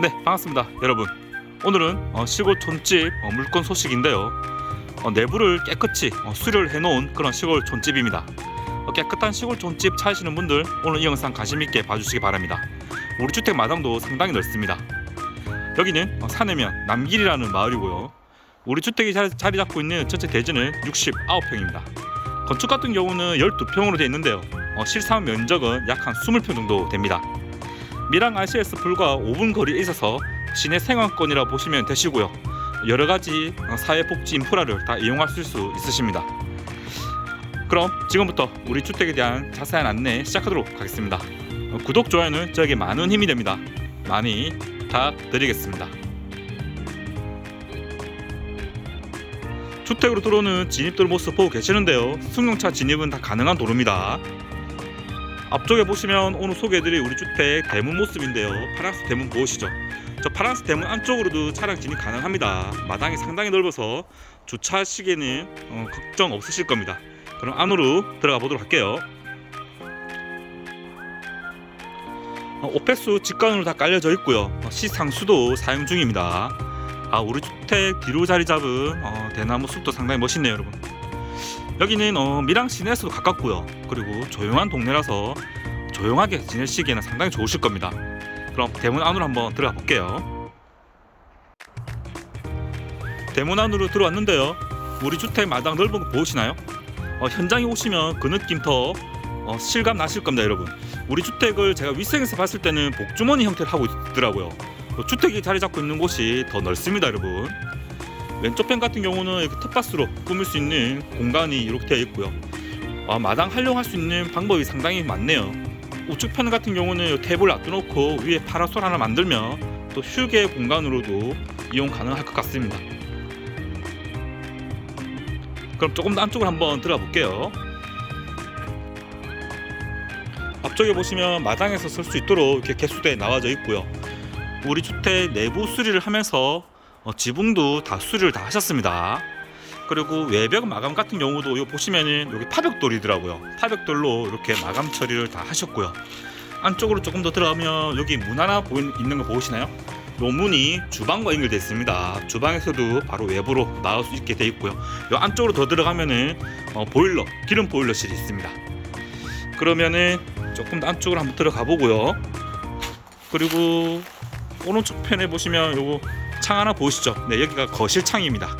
네 반갑습니다 여러분. 오늘은 어, 시골 촌집 어, 물건 소식인데요. 어, 내부를 깨끗이 어, 수리를 해놓은 그런 시골 촌집입니다. 어, 깨끗한 시골 촌집 찾으시는 분들 오늘 이 영상 관심있게 봐주시기 바랍니다. 우리 주택 마당도 상당히 넓습니다. 여기는 어, 산해면 남길이라는 마을이고요. 우리 주택이 자리 잡고 있는 전체 대지는 69평입니다. 건축 같은 경우는 12평으로 되어 있는데요. 어, 실상 면적은 약 한 20평 정도 됩니다 미랑 RC에서 불과 5분 거리에 있어서 시내 생활권이라 보시면 되시고요. 여러 가지 어, 사회복지 인프라를 다 이용할 수 있으십니다. 그럼 지금부터 우리 주택에 대한 자세한 안내 시작하도록 하겠습니다. 어, 구독, 좋아요는 저에게 많은 힘이 됩니다. 많이 부탁드리겠습니다. 주택으로 들어오는 진입들 모습 보고 계시는데요. 승용차 진입은 다 가능한 도로입니다. 앞쪽에 보시면 오늘 소개해드릴 우리 주택 대문 모습인데요. 파란색 대문 보이시죠? 저 파란색 대문 안쪽으로도 차량 진입 가능합니다. 마당이 상당히 넓어서 주차하시기에는 어, 걱정 없으실 겁니다. 그럼 안으로 들어가 보도록 할게요. 어, 오페수 직관으로 다 깔려져 있고요. 어, 시상수도 사용 중입니다. 아 우리 주택 뒤로 자리 잡은 어, 대나무 숲도 상당히 멋있네요, 여러분. 여기는 어, 밀양 시내에서도 가깝고요. 그리고 조용한 동네라서 조용하게 지내시기에는 상당히 좋으실 겁니다. 그럼 대문 안으로 한번 들어가 볼게요. 대문 안으로 들어왔는데요. 우리 주택 마당 넓은 거 보이시나요? 어, 현장에 오시면 그 느낌 더 어, 실감 나실 겁니다, 여러분. 우리 주택을 제가 위생에서 봤을 때는 복주머니 형태를 하고 있더라고요. 어, 주택이 자리 잡고 있는 곳이 더 넓습니다, 여러분. 왼쪽 편 같은 경우는 이렇게 텃밭으로 꾸밀 수 있는 공간이 이렇게 되어 있고요. 아, 마당 활용할 수 있는 방법이 상당히 많네요. 우측 편 같은 경우는 테이블 놔둬놓고 위에 파라솔 하나 만들면 또 휴게 공간으로도 이용 가능할 것 같습니다. 그럼 조금 더 안쪽으로 한번 들어가 볼게요. 앞쪽에 보시면 마당에서 쓸 수 있도록 이렇게 개수대에 나와져 있고요. 우리 주택 내부 수리를 하면서 어, 지붕도 다 수리를 다 하셨습니다. 그리고 외벽 마감 같은 경우도 요 보시면은 여기 파벽돌이더라고요. 파벽돌로 이렇게 마감 처리를 다 하셨고요. 안쪽으로 조금 더 들어가면 여기 문 하나 보이, 있는 거 보이시나요? 요 문이 주방과 연결되어 있습니다. 주방에서도 바로 외부로 나올 수 있게 되어 있고요. 요 안쪽으로 더 들어가면은 어, 보일러, 기름 보일러실이 있습니다. 그러면은 조금 더 안쪽으로 한번 들어가 보고요. 그리고 오른쪽 편에 보시면 요거 창 하나 보이시죠? 네, 여기가 거실 창입니다.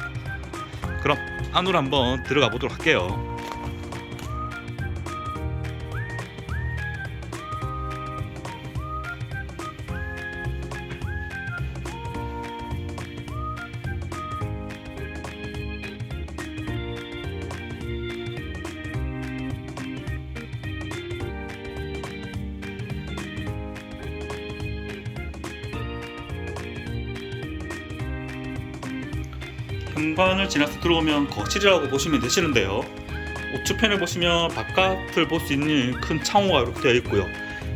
그럼 안으로 한번 들어가 보도록 할게요. 현관을 지나서 들어오면 거실이라고 보시면 되시는데요. 우측편을 보시면 바깥을 볼 수 있는 큰 창호가 이렇게 되어 있고요.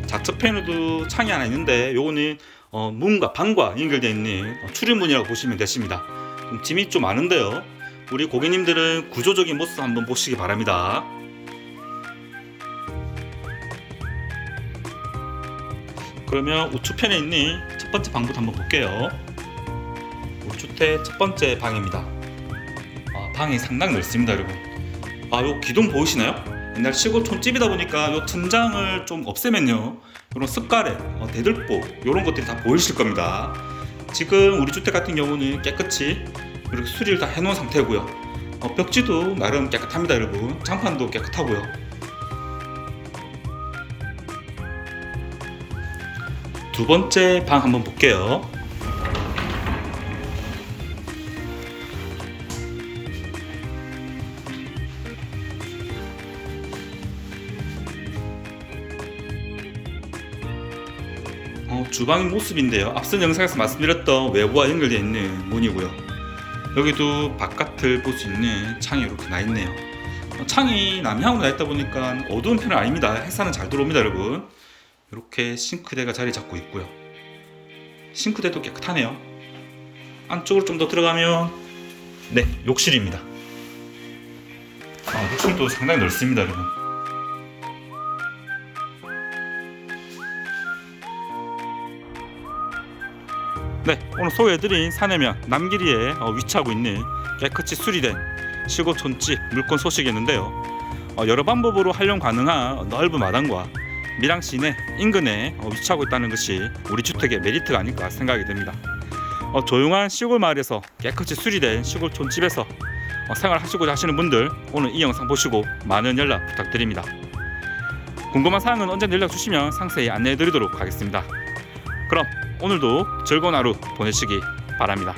좌측편에도 창이 하나 있는데 요거는 어, 문과 방과 연결되어 있는 어, 출입문이라고 보시면 되십니다. 좀 짐이 좀 많은데요. 우리 고객님들은 구조적인 모습 한번 보시기 바랍니다. 그러면 우측편에 있는 첫 번째 방부터 한번 볼게요. 주택 첫 번째 방입니다. 아, 방이 상당히 넓습니다, 여러분. 아, 요 기둥 보이시나요? 옛날 시골 촌 집이다 보니까 요 천장을 좀 없애면요, 이런 습가래, 어, 대들보 이런 것들이 다 보이실 겁니다. 지금 우리 주택 같은 경우는 깨끗이 이렇게 수리를 다 해놓은 상태고요. 어, 벽지도 나름 깨끗합니다, 여러분. 장판도 깨끗하고요. 두 번째 방 한번 볼게요. 어, 주방의 모습인데요. 앞선 영상에서 말씀드렸던 외부와 연결되어 있는 문이고요. 여기도 바깥을 볼 수 있는 창이 이렇게 나 있네요. 어, 창이 남향으로 나 있다 보니까 어두운 편은 아닙니다. 햇살은 잘 들어옵니다, 여러분. 이렇게 싱크대가 자리 잡고 있고요. 싱크대도 깨끗하네요. 안쪽으로 좀 더 들어가면 네 욕실입니다. 아, 욕실도 상당히 넓습니다, 여러분. 네, 오늘 소개해드린 사내면 남기리에 어, 위치하고 있는 깨끗이 수리된 시골 촌집 물건 소식이었는데요. 어, 여러 방법으로 활용 가능한 넓은 마당과 밀양 시내 인근에 어, 위치하고 있다는 것이 우리 주택의 메리트가 아닐까 생각이 됩니다. 어, 조용한 시골 마을에서 깨끗이 수리된 시골 촌 집에서 어, 생활하시고자 하시는 분들 오늘 이 영상 보시고 많은 연락 부탁드립니다. 궁금한 사항은 언제든 연락 주시면 상세히 안내해 드리도록 하겠습니다. 그럼 오늘도 즐거운 하루 보내시기 바랍니다.